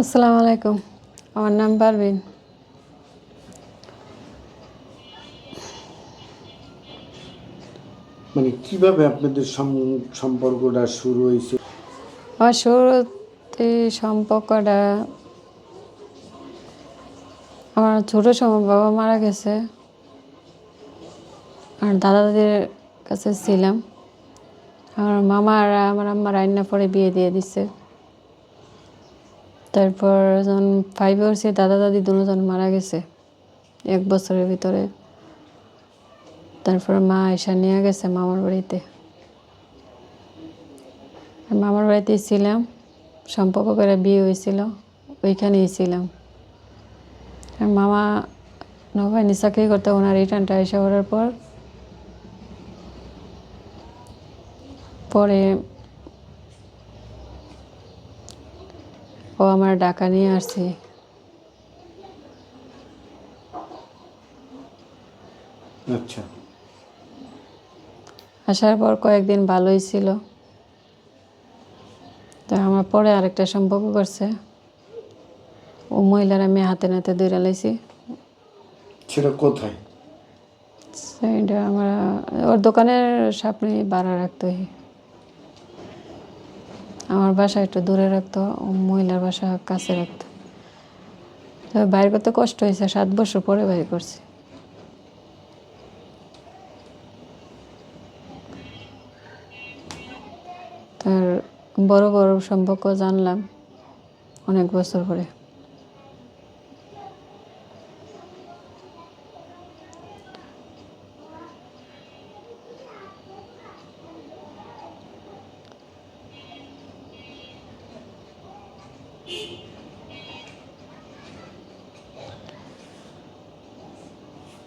আসসালামু আলাইকুম। আমার নাম পারভিন। মানে কীভাবে আপনাদের সম্পর্কটা শুরু হয়েছে? আমার শুরুতে সম্পর্কটা আমার ছোট সময় বাবা মারা গেছে। আর দাদাদের কাছে ছিলাম। আমার মামা আর আমার আম্মা রান্না পরে বিয়ে দিয়ে দিছে। তারপর যখন ফাইভে উঠছি দাদা দাদি দুজন মারা গেছে, এক বছরের ভিতরে। তারপর মা এসা নিয়ে গেছে মামার বাড়িতে। মামার বাড়িতে ছিলাম সম্পর্ক করে বিয়ে হয়েছিল, ওইখানেই ছিলাম। আর মামা নবাইনি চাকরি করতে ওনার রিটার্নটা এসে করার পর, পরে ও আমার ডাকা নিয়ে আসছে। আচ্ছা। আসার পর কয়েকদিন ভালোই ছিল। তা আমার পরে আরেকটা সম্পর্ক করছে। ও মহিলার আমি হাতে নাতে দৌড়ে লাইছি। সেটা কোথায়? আমরা ওর দোকানের সামনে বাড়া রাখতো ই। আমার বাসা একটু দূরে রাখতো মহিলার বাসা কাছে রাখতো। তবে বাইর করতে কষ্ট হয়েছে, সাত বছর পরে বাইর করছি। তার বড় বড় সম্পর্ক জানলাম অনেক বছর পরে।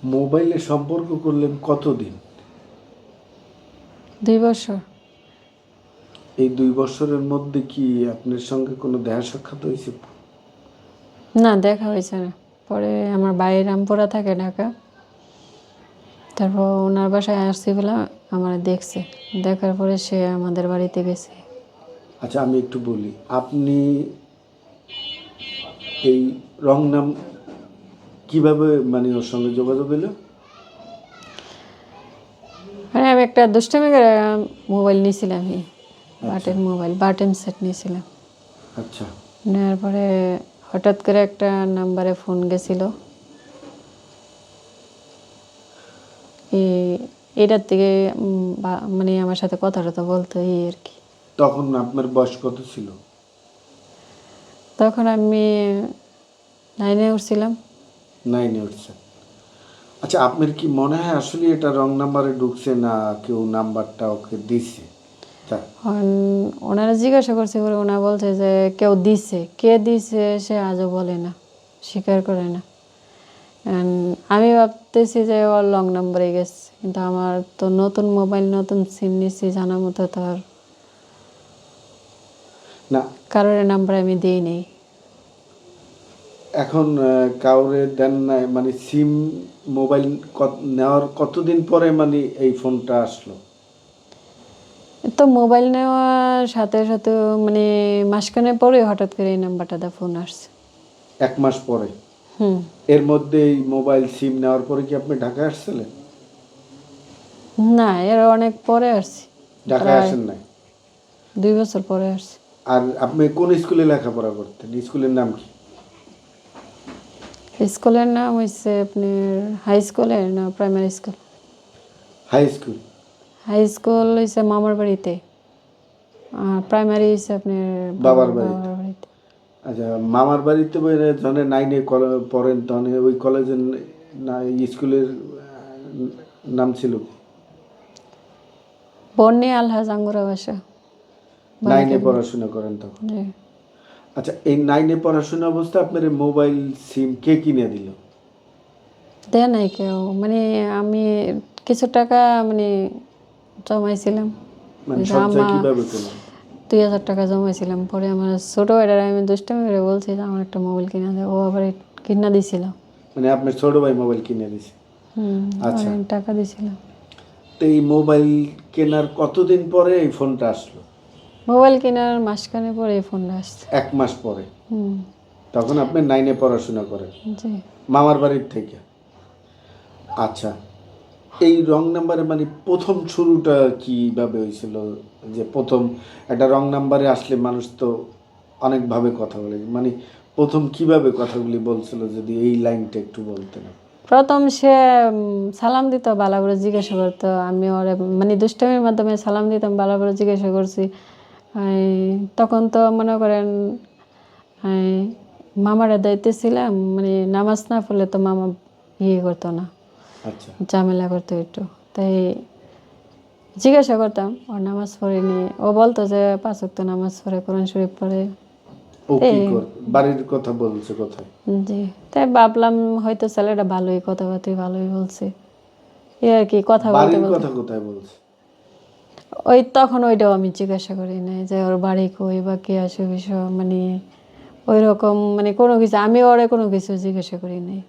মোবাইলে সম্পর্ক করলেন কতদিন? দুই বছর। এই দুই বছরের মধ্যে কি আপনার সঙ্গে কোনো দেখা সাক্ষাৎ হয়েছে? না দেখা হয়েছে না। পরে আমার বাইরে রামপুরা থাকে ঢাকা। তারপর ওনার বাসায় আসছি বলে আমার দেখছে। দেখার পরে সে আমাদের বাড়িতে গেছে। আচ্ছা আমি একটু বলি। আপনি এই রং নাম কীভাবে মানে ওর সঙ্গে যোগাযোগ হলো? হ্যাঁ আমি একটা দুষ্টামি মোবাইল নিয়েছিলাম এই বাটন মোবাইল বাটন সেট নিয়েছিলাম। আচ্ছা। নেওয়ার পরে হঠাৎ করে একটা নাম্বারে ফোন গেছিল। এই- এটার থেকে মানে আমার সাথে কথা টথা বলতো এই আর কি। তখন আপনার বয়স কত ছিল? তখন আমি নাইনে উঠছিলাম। নাইনে উঠছে আচ্ছা আপনার কি মনে হয় আসলে এটা রং নাম্বারে ঢুকছে না কেউ নাম্বারটা ওকে দিছে ওনারা জিজ্ঞাসা করছে করে ওনারা বলছে যে কেউ দিছে কে দিছে সে আজও বলে না স্বীকার করে না। আমি ভাবতেছি যে ওর লং নাম্বারে গেছে। কিন্তু আমার তো নতুন মোবাইল নতুন সিম নিচ্ছি জানা মতো তো আর না। কারোর নাম্বার আমি দিই নেই। এখন কাউরে দেন নাই মানে সিম মোবাইল নেওয়ার কতদিন পরে মানে এই ফোনটা আসলো? তো মোবাইল নেওয়ার সাথে সাথে মানে মাসখানে পরে হঠাৎ করে এই নাম্বারটাতে ফোন আসছে। এক মাস পরে? হুম। এর মধ্যে এই মোবাইল সিম নেওয়ার পরে কি আপনি ঢাকায় আসছিলেন? না এর অনেক পরে আসছি। ঢাকায় আসেন নাই? দুই বছর পরে আসছি। আর আপনি কোন স্কুলে লেখাপড়া করতেন? স্কুলের নাম কি? স্কুলের নাম হচ্ছে আপনার হাই স্কুলের না primary school high school high school হচ্ছে মামার বাড়িতে। আর প্রাইমারি হচ্ছে আপনার বাবার বাড়িতে। আচ্ছা মামার বাড়িতে যখন নাইনে পড়েন তখন ওই কলেজের না স্কুলের নাম ছিল? বন্যে আলহাজ আঙ্গুরা বাসা নাইনে পড়াশোনা করেন তখন। আচ্ছা এই নাইনে পড়াশোনা অবস্থা আপনার মোবাইল সিম কে কিনে দিল? দেয় নাই কেউ। মানে আমি কিছু টাকা মানে জমাইছিলাম। মানে দুই হাজার টাকা জমাইছিলাম। পরে আমার ছোটো ভাইটার আমি দুষ্টামি করে বলছি যে আমার একটা মোবাইল কিনে দেয় ও আবার কিনা দিছিল। মানে আপনার ছোট ভাই মোবাইল কিনে দিছে? হুম আচ্ছা। টাকা দিছিলাম তো এই মোবাইল কেনার কতদিন পরে এই ফোনটা আসলো? মোবাইল কেনার মাসখানে পরে এই ফোনটা আসছে। এক মাস পরে। তখন আপনি নাইনে পড়াশোনা করেন। জি। মামার বাড়ির থেকে। আচ্ছা এই রং নাম্বারে মানে প্রথম শুরুটা কীভাবে হয়েছিল? যে প্রথম একটা রং নাম্বারে আসলে মানুষ তো অনেকভাবে কথা বলে। মানে প্রথম কীভাবে কথাগুলি বলছিল? যদি এই লাইনটা একটু বলতেন। প্রথম সে সালাম দিত ভালো করে জিজ্ঞাসা করতো। আমি ওরে মানে দুষ্টামির মাধ্যমে সালাম দিতাম ভালো করে জিজ্ঞাসা করছি তখন তো মনে করেন মামারা দায়িত্বে ছিলাম মানে নামাজ না পড়লে তো মামা ইয়ে করতো না আচ্ছা। ঝামেলা করতো একটু। তাই জিজ্ঞাসা করতাম ওর নামাজ পড়েনি ও বলতো যে পাঁচ ওয়াক্ত নামাজ পড়ে কোরআন শরীফ পড়ে। বাড়ির কথা বলছে কোথায়? জি তাই ভাবলাম হয়তো ছেলেটা ভালোই কথাবার্তা ভালোই বলছে। এই আর কি কথা বলতে কথা কোথায় বলছে? ওই তখন ওইটাও আমি জিজ্ঞাসা করি নাই যে ওর বাড়ি কই বা কে আসে বিষয় মানে ওই রকম মানে কোনো কিছু, আমি ওরে কোনো কিছু জিজ্ঞাসা করি নাই।